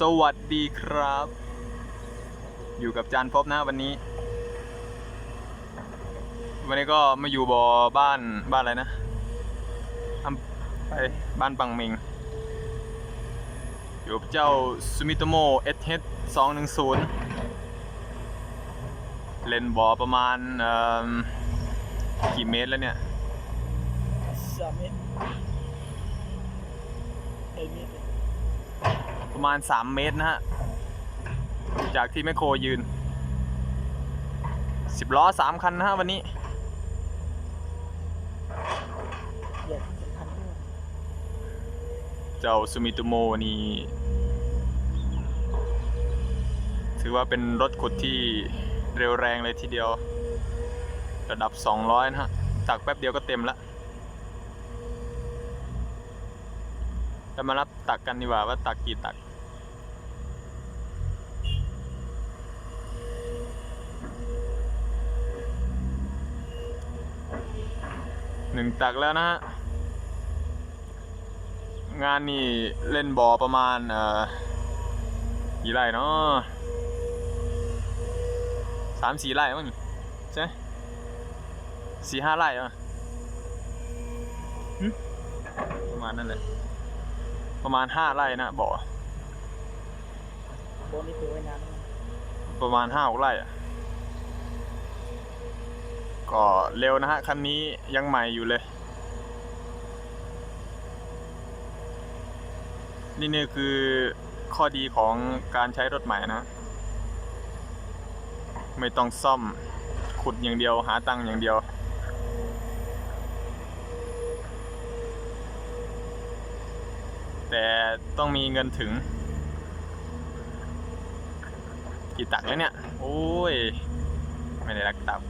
สวัสดีครับ อยู่กับจานพบนะวันนี้ วันนี้ก็มาอยู่บอบ้านบ้านอะไรนะไปบ้านปังเมงอยู่กับเจ้าซูมิโตโม SH 210เล่นบอประมาณกี่เมตรแล้วเนี่ยสามเมตรไอเมตร ประมาณ 3 เมตรนะฮะ จากที่แมคโครยืน 10 ล้อ 3 คันนะฮะวันนี้เจ้าซูมิโตโมนี่ถือว่าเป็นรถขุดที่เร็วแรงเลยทีเดียว ระดับ 200 นะฮะตักแป๊บเดียวก็เต็มละ เรามารับตักกันดีกว่าว่าตักกี่ตัก หนึ่งตักแล้วนะฮะ งานนี่เล่นบ่อประมาณเอ่อกี่ไร่เนาะสามสี่ไร่มั้งใช่สี่ห้าไร่อะหึประมาณนั้นแหละ ประมาณห้าไร่นะบ่อโบนี่ถือไว้นานแล้วประมาณห้าหกไร่อะก็เร็วนะฮะ คันนี้ยังใหม่อยู่เลย นี่นี่คือข้อดีของการใช้รถใหม่นะ ไม่ต้องซ่อมขุดอย่างเดียวหาตังค์อย่างเดียว แต่ต้องมีเงินถึง กี่ตักแล้วเนี่ย โอ้ย ไม่ได้รักตัก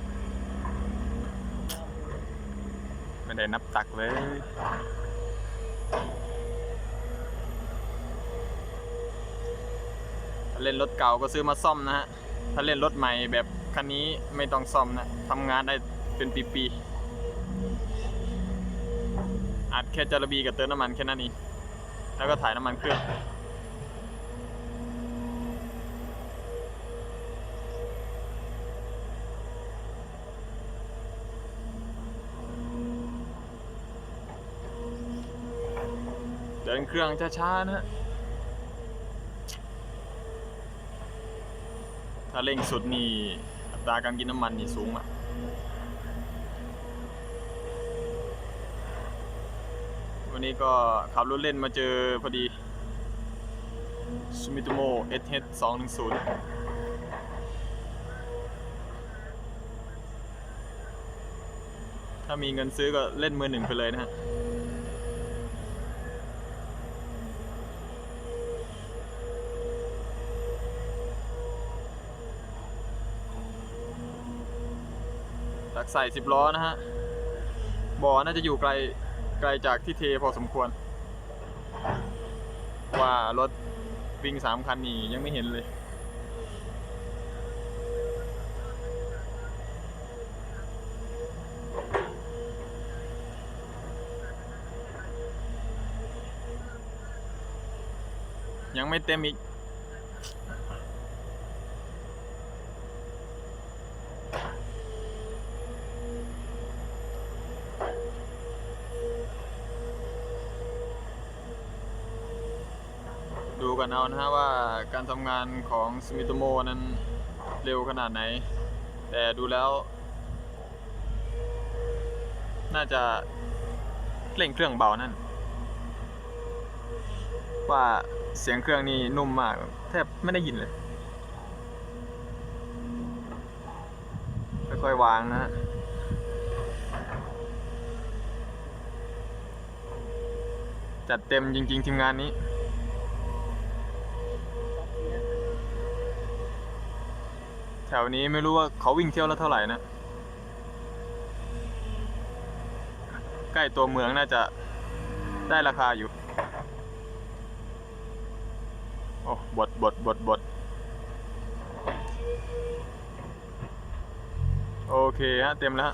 ไม่ได้นับตักเลยถ้าเล่นรถเก่าก็ซื้อมาซ่อมนะฮะ ถ้าเล่นรถใหม่แบบคันนี้ไม่ต้องซ่อมนะทำงานได้เป็นปีๆอาจแค่จารบีกับเติมน้ำมันแค่นั้นเอง แล้วก็ถ่ายน้ำมันเครื่องเดินเครื่องช้าๆนะฮะถ้าเร่งสุดนี่อัตราการกินน้ำมันนี่สูงอะ วันนี้ก็ขับรถเล่นมาเจอพอดี Sumitomo SH 210ถ้ามีเงินซื้อก็เล่นมือหนึ่งไปเลยนะฮะตักใส่สิบล้อนะฮะบ่อน่าจะอยู่ไกล ไกลจากที่เทพอสมควร ว่ารถวิ่งสามคันนี่ยังไม่เห็นเลยยังไม่เต็มอีก ดูกันเอานะฮะว่าการทำงานของสมิโตโมนั้นเร็วขนาดไหน แต่ดูแล้ว น่าจะเร่งเครื่องเบานั่น ว่าเสียงเครื่องนี่นุ่มมาก แทบไม่ได้ยินเลย ค่อยๆวางนะฮะจัดเต็มจริง ๆ ทีมงานนี้ ถวนี้ไม่รู้ว่าเขาวิ่งเที่ยวแล้วเท่าไหร่นะ ใกล้ตัวเมืองน่าจะได้ราคาอยู่ โอ้บดบดบดบดโอเคฮะ เต็มแล้ว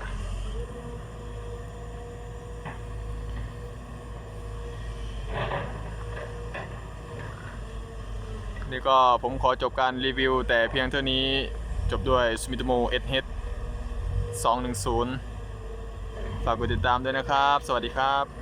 นี่ก็ผมขอจบการรีวิวแต่เพียงเท่านี้ จบด้วยสมิตโมเอทเฮดสองหนึ่งศูนย์ฝากกดติดตามด้วยนะครับ สวัสดีครับ